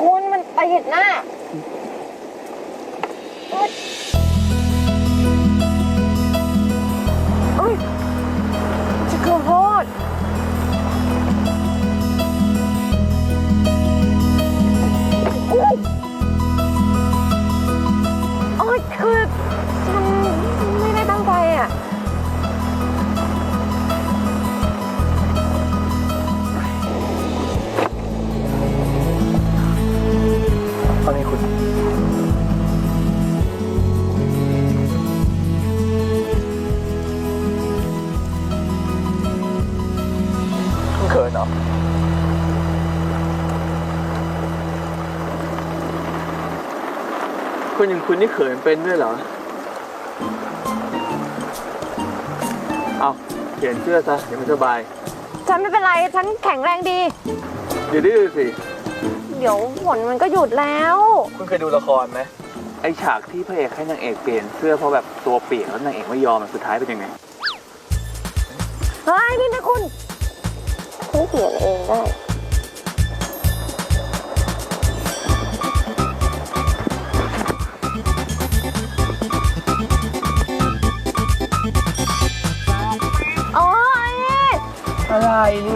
คุณมันติดน่ะ คุณอย่างคุณนี่เขินเป็นด้วยเหรอ เอาเปลี่ยนเสื้อซะเดี๋ยวมันสบาย ฉันไม่เป็นไร ฉันแข็งแรงดีอย่าดื้อสิ เดี๋ยวฝนมันก็หยุดแล้ว คุณเคยดูละครไหมไอฉากที่พระเอกให้นางเอกเปลี่ยนเสื้อเพราะแบบตัวเปียกแล้วนางเอกไม่ยอมอะสุดท้ายเป็นยังไง เฮ้ยนี่นะคุณฉันเปลี่ยนเองได้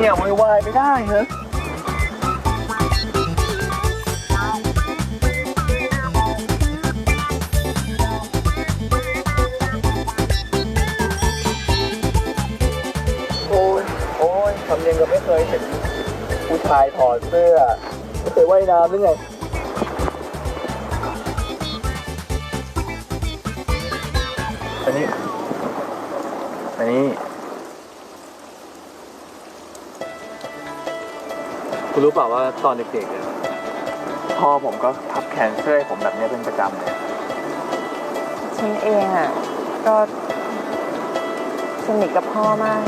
เนี่ยไม่วายไม่ได้เหรอโอ้ยโอ้ยทำยังกับไม่เคยเห็นผู้ชายถอดเสื้อไม่เคยว่ายน้ำหรือไงอันนี้อันนี้ คุณรู้เปล่าว่าตอนเด็กๆเนี่ยพ่อผมก็พับแขนเสื้อให้ผมแบบนี้เป็นประจำเลย ฉันเองอะ ก็สนิทกับพ่อมาก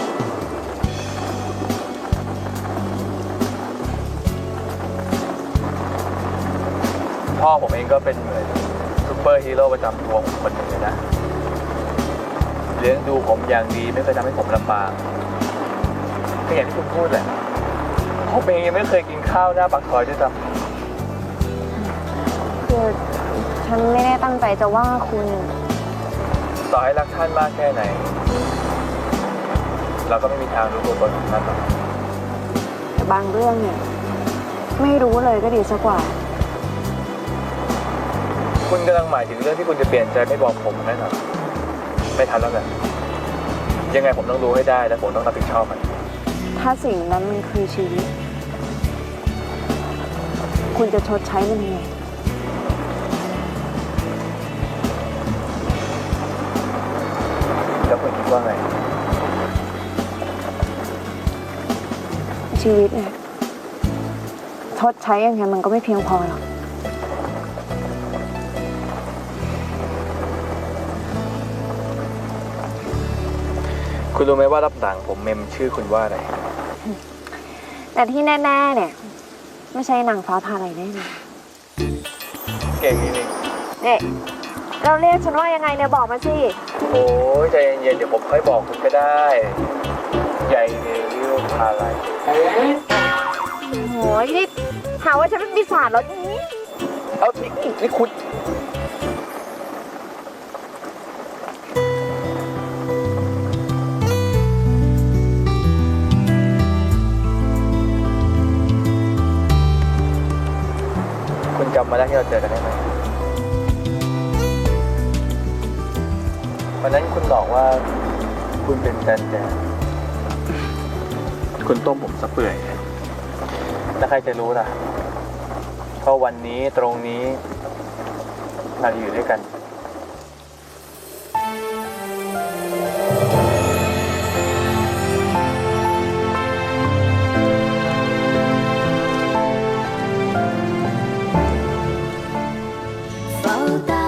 พ่อผมเองก็เป็นเหมือนซูเปอร์ฮีโร่ประจำตัวผมคนหนึ่งเลยนะ เลี้ยงดูผมอย่างดีไม่เคยทำให้ผมลำบากก็อย่างที่คุณพูดแหละ ผมเองยังไม่เคยกินข้าวหน้าปากซอยด้วยซ้คือฉันไม่ได้ตั้งใจจะว่าคุณำต่อให้รักท่านมากแค่ไหน เราก็ไม่มีทางรู้ตัวตนของท่านหรอกแต่บางเรื่องเนี่ย ไม่รู้เลยก็ดีสักกว่า คุณกำลังหมายถึงเรื่องที่คุณจะเปลี่ยนใจไม่บอกผมแน่นอนไม่ทันแล้วกันยังไงผมต้องรู้ให้ได้และผมต้องรับผิดชอบมัน ถ้าสิ่งนั้นมันคือชีวิต คุณจะชดใช้มันยังไงแล้วคุณคิดว่าไง ชีวิตเนี่ยชดใช้ยังไงมันก็ไม่เพียงพอหรอก คุณรู้ไหมว่ารับหลังผมเมมชื่อคุณว่าอะไร แต่ที่แน่ ๆ เนี่ย ไม่ใช่นางฟ้าพาอะไรแน่นอนเก่งจริงเนี่ยเราเรียกฉันว่ายังไงเนี่ยบอกมาสิ ๆโอ้ยใจเย็นๆเดี๋ยวผมค่อยบอกคุณก็ได้ ใหญ่เรียวพาอะไรโอ้ยนี่หาว่าฉันเป็นปีศาจเหรออีเอานี่นี่คุณ คุณจำมาได้ที่เราเจอกันได้ไหมวันนั้นคุณบอกว่าคุณเป็นแฟนแจนคุณต้มผมสะเปื่อยเลยแล้วใครจะรู้ล่ะเพราะวันนี้ตรงนี้เราอยู่ด้วยกัน volta.